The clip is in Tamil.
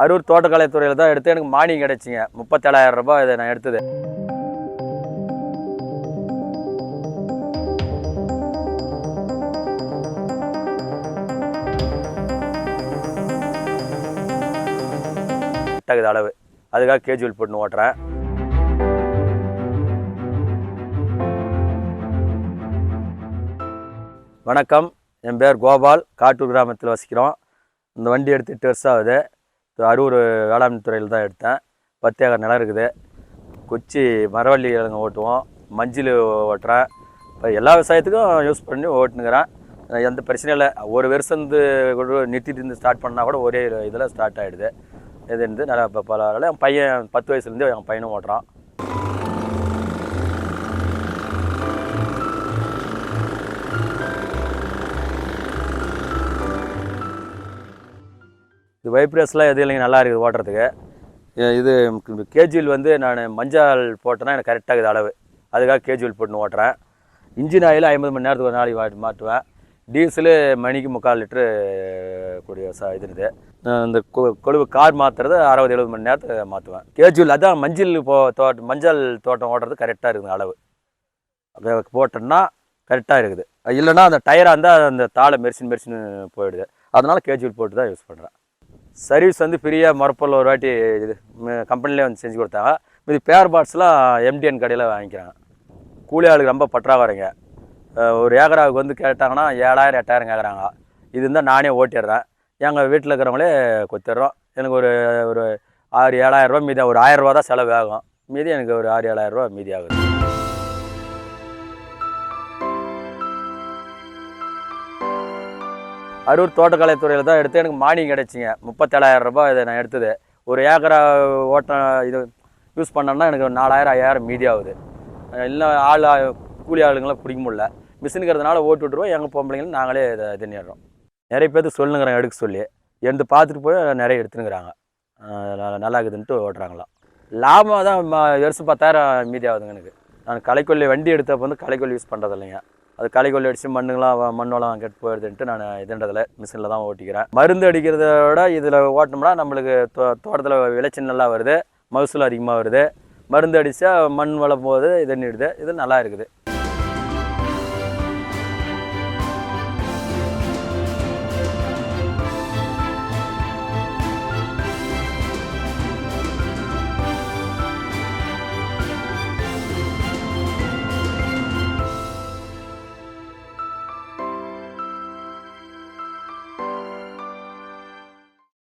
அரூர் தோட்டக்கலைத்துறையில் தான் எடுத்து எனக்கு மானியம் கிடைச்சிங்க. முப்பத்தேழாயிரம் ரூபாய் இதை நான் எடுத்தது. தகுந்த அளவு. அதுக்காக கேஜுவல் போட்டு ஓட்டுறேன். வணக்கம். என் பேர் கோபால். காட்டூர் கிராமத்தில் வசிக்கிறோம். இந்த வண்டி எடுத்து எட்டு வருஷம் ஆகுது. அரூர் வேளாண் துறையில் தான் எடுத்தேன். பத்து ஏக்கர் நிலம் இருக்குது. குச்சி மரவள்ளி கிழங்கு ஓட்டுவோம். மஞ்சள் ஓட்டுறேன். இப்போ எல்லா விவசாயத்துக்கும் யூஸ் பண்ணி ஓட்டுனுக்கிறேன். எந்த பிரச்சனையும் இல்லை. ஒரு வருஷம் கூட நிறுத்திட்டு இருந்து ஸ்டார்ட் பண்ணால் கூட ஒரே இதில் ஸ்டார்ட் ஆகிடுது இது இருந்து நல்லா இப்போ பல என் பையன் பத்து வயசுலேருந்து என் பையனும் ஓட்டுறான். இது வைப்ரஸ்லாம் எதுவும் இல்லைங்க நல்லா இருக்குது ஓட்டுறதுக்கு. இது கேஜுவல் வந்து நான் மஞ்சள் போட்டேன்னா எனக்கு கரெக்டாக இருக்குது அளவு. அதுக்காக கேஜுவல் போட்டு ஓட்டுறேன். இன்ஜின் ஆயில் ஐம்பது மணி நேரத்துக்கு ஒரு நாளைக்கு வா- மாட்டுவேன். டீசலு மணிக்கு முக்கால் லிட்ரு கூடிய ச இது இருக்குது. இந்த கொ- கொழுவு கார் மாற்றுறது அறுபது எழுபது மணி நேரத்துக்கு மாற்றுவேன் கேஜுவல் அதான் மஞ்சள் போ தோட்டம் மஞ்சள் தோட்டம் ஓட்டுறது கரெக்டாக இருக்குது அளவு. அதை போட்டோம்னா கரெக்டாக இருக்குது. இல்லைன்னா அந்த டயராக இருந்தால் அந்த தாளை மெரிசின் மெரிசின் போயிடுது. அதனால் கேஜுவல் போட்டு தான் யூஸ் பண்ணுறேன் சர்வீஸ் வந்து ஃப்ரீயாக மரப்பொருள் ஒரு வாட்டி இது கம்பெனிலே வந்து செஞ்சு கொடுத்தாங்க. இது பேர் பார்ட்ஸ்லாம் எம்டிஎன் கடையில் வாங்கிக்கிறாங்க. கூலி ஆளுக்கு ரொம்ப பற்றாக்குறைங்க. ஒரு ஏக்கராவுக்கு வந்து கேட்டாங்கன்னா ஏழாயிரம் எட்டாயிரம் கேட்குறாங்க இது இருந்தால் நானே ஓட்டிடுறேன். எங்கள் வீட்டில் இருக்கிறவங்களே கொத்திடுறோம் எனக்கு ஒரு ஒரு ஆறு ஏழாயிரரூபா ரூபாய் மீதி ஒரு ஆயிரரூபா தான் செலவு ஆகும். மீதி எனக்கு ஒரு ஆறு ஏழாயிரம் ரூபா மீதி ஆகுது. அரூர் தோட்டக்கலைத்துறையில் தான் எடுத்து எனக்கு மானியம் கிடைச்சிங்க. முப்பத்தேழாயிரம் ரூபாய் இதை நான் எடுத்தது. ஒரு ஏக்கரா ஓட்டம் இது யூஸ் பண்ணோம்னா எனக்கு ஒரு நாலாயிரம் ஐயாயிரம் மீதி ஆகுது. இல்லை ஆள் கூலி ஆளுங்களாம் பிடிக்க முடில மிஷினுங்கிறதுனால ஓட்டு விட்டுருவோம். எங்கள் பொம்பளைங்களும் நாங்களே இதை இது நிறைய பேர்த்து சொல்லுங்கிறேன் எடுக்க சொல்லி. எடுத்து பார்த்துட்டு போய் நிறைய எடுத்துனுங்கிறாங்க. நல்லா இருக்குதுன்ட்டு ஓட்டுறாங்களாம். லாபம் தான் வருஷம் பத்தாயிரம் மீதி ஆகுதுங்க எனக்கு. நான் களைக்கொல்லி வண்டி எடுத்தப்போ வந்து களைக்கொல்லி யூஸ் பண்ணுறது இல்லைங்க அது களை கொல்லி அடித்து மண்ணுங்களாம் வ- மண் வளம் கெட்டு போயிடுதுன்ட்டு நான் இதுன்றதில் மிஷினில் தான் ஓட்டிக்கிறேன். மருந்து அடிக்கிறத விட இதில் ஓட்டினோம்னா நம்மளுக்கு தோ தோட்டத்தில் விளைச்சல் நல்லா வருது மகசூல் அதிகமாக வருது. மருந்து அடித்தா மண் வளம் போது இது நிடுது இது நல்லா இருக்குது.